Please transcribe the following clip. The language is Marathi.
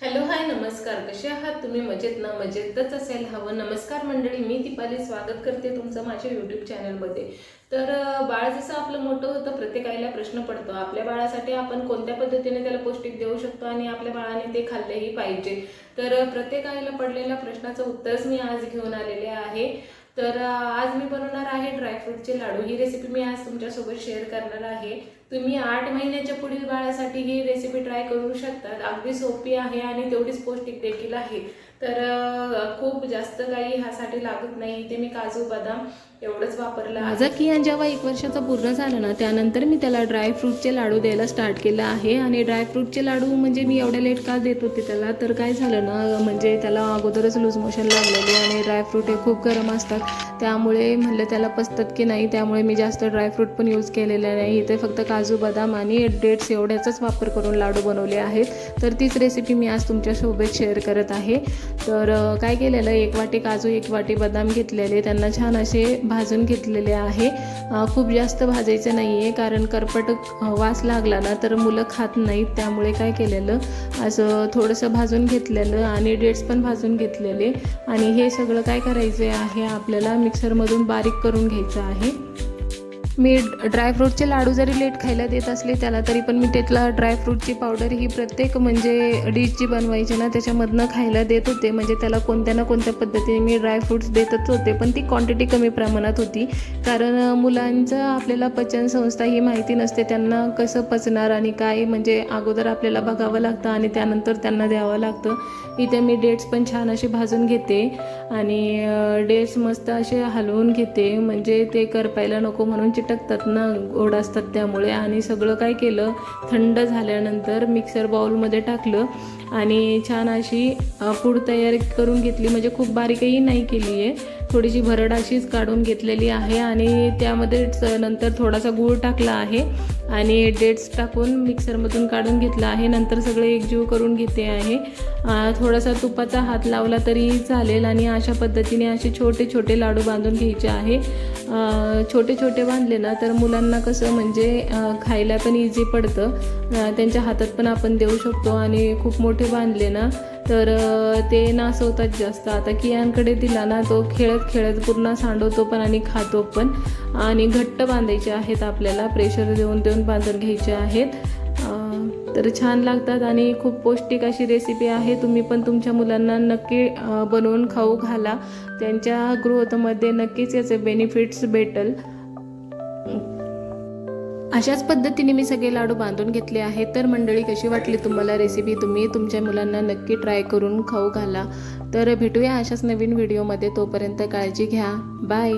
हॅलो हाय नमस्कार. कसे आहात तुम्ही? मजेत ना? मजेतच असेल. हवं. नमस्कार मंडळी मी दीपाली स्वागत करते तुमचं माझ्या यूट्यूब चॅनलमध्ये तर बाळ जसं आपलं मोठं होतं प्रत्येक आईला प्रश्न पडतो. आपल्या बाळासाठी आपण कोणत्या पद्धतीने त्याला पौष्टिक देऊ शकतो आणि आपल्या बाळाने ते खाल्लेही पाहिजे? तर अं, प्रत्येक आईला पडलेल्या प्रश्नाचं उत्तरच मी आज घेऊन आलेले आहे. तर आज मी बनवणार आहे ड्रायफ्रूटचे लाडू. ही रेसिपी मी आज तुमच्यासोबत शेअर करणार आहे. तुम्ही आठ महिन्याच्या पुढील बाळासाठी ही रेसिपी ट्राय करू शकतात. अगदी सोपी आहे आणि तेवढीच पौष्टिक देखील आहे. तर खूप जास्त काही ह्यासाठी लागत नाही. ते मी काजू बदाम एवढंच वापरलं आहे. माझा कियान जेव्हा एक वर्षाचा पूर्ण झाला ना त्यानंतर मी त्याला ड्रायफ्रूटचे लाडू द्यायला स्टार्ट केलं आहे. आणि ड्रायफ्रूटचे लाडू म्हणजे मी एवढ्या लेट का देत होते त्याला? तर काय झालं ना म्हणजे त्याला अगोदरच लूज मोशन लागलेले आणि ड्रायफ्रूट हे खूप गरम असतात. त्यामुळे म्हणलं त्याला पचतात की नाही त्यामुळे मी जास्त ड्रायफ्रूट पण यूज केलेले नाही. इथे फक्त काजू बदाम आणि डेट्स एवढ्याचाच वापर करून लाडू बनवले आहेत. तर तीच रेसिपी मी आज तुमच्यासोबत शेअर करत आहे. तर काय केलेलं एक वाटी काजू एक वाटी बदाम घेतलेले त्यांना छान असे भाजून घेतलेले आहे. खूप जास्त भाजायचं नाही आहे कारण करपट वास लागला ना तर मुलं खात नाहीत. त्यामुळे काय केलेलं असं थोडंसं भाजून घेतलेलं आणि डेट्स पण भाजून घेतलेले. आणि हे सगळं काय करायचं आहे आपल्याला मिक्सरमधून बारीक करून घ्यायचं आहे. मी ड्रायफ्रूटचे लाडू जरी लेट खायला देत असले त्याला तरी पण मी त्यातला ड्रायफ्रूटची पावडर ही प्रत्येक म्हणजे डिश जी बनवायची ना त्याच्यामधनं खायला देत होते. म्हणजे त्याला कोणत्या ना कोणत्या पद्धतीने मी ड्रायफ्रूट्स देतच होते पण ती क्वांटिटी कमी प्रमाणात होती. कारण मुलांचं आपल्याला पचन संस्था ही माहिती नसते त्यांना कसं पचणार आणि काय म्हणजे अगोदर आपल्याला बघावं लागतं आणि त्यानंतर त्यांना द्यावं लागतं. इथे मी डेट्स पण छान असे भाजून घेते आणि डेट्स मस्त असे हलवून घेते. म्हणजे ते करपायला नको म्हणून चिटकतात ना गोड असतात त्यामुळे. आणि सगळं काय केलं थंड झाल्यानंतर मिक्सर बाउलमध्ये टाकलं आणि छान अशी पूड तयार करून घेतली. म्हणजे खूप बारीकही नाही केली आहे. थोडीशी भरड अशीच काढून घेतलेली आहे आणि त्यामध्ये नंतर थोडासा गूळ टाकला आहे. आणि डेट्स टाकून मिक्सरमधून काढून घेतला आहे. नंतर सगळे एकजीव करून घेते आहे. थोडासा तुपाचा हात लावला तरी चालेल आणि अशा पद्धतीने असे छोटे छोटे लाडू बांधून घ्यायचे आहे. छोटे छोटे बांधले ना तर मुलांना कसं म्हणजे खायला पण इझी पडतं. त्यांच्या हातात पण आपण देऊ शकतो आणि खूप मोठे बांधले ना तर ते नासवतात जास्त. आता कियांकडे दिला ना तो खेळत खेळत पूर्ण सांडवतो पण आणि खातो पण. आणि घट्ट बांधायचे आहेत आपल्याला. प्रेशर देऊन देऊन बांधून घ्यायचे आहेत. तर छान लागतात आणि खूप पौष्टिक अशी रेसिपी आहे. तुम्ही पण तुमच्या मुलांना नक्की बनवून खाऊ घाला. त्यांच्या ग्रोथमध्ये नक्कीच याचे बेनिफिट्स भेटल. अशाच पद्धतीने मी सगळे लाडू बांधून घेतले आहेत. तर मंडळी कशी वाटली तुम्हाला रेसिपी तुम्ही तुमच्या मुलांना नक्की ट्राय करून खाऊ घाला. तर भेटूया अशाच नवीन व्हिडिओमध्ये तोपर्यंत काळजी घ्या. बाय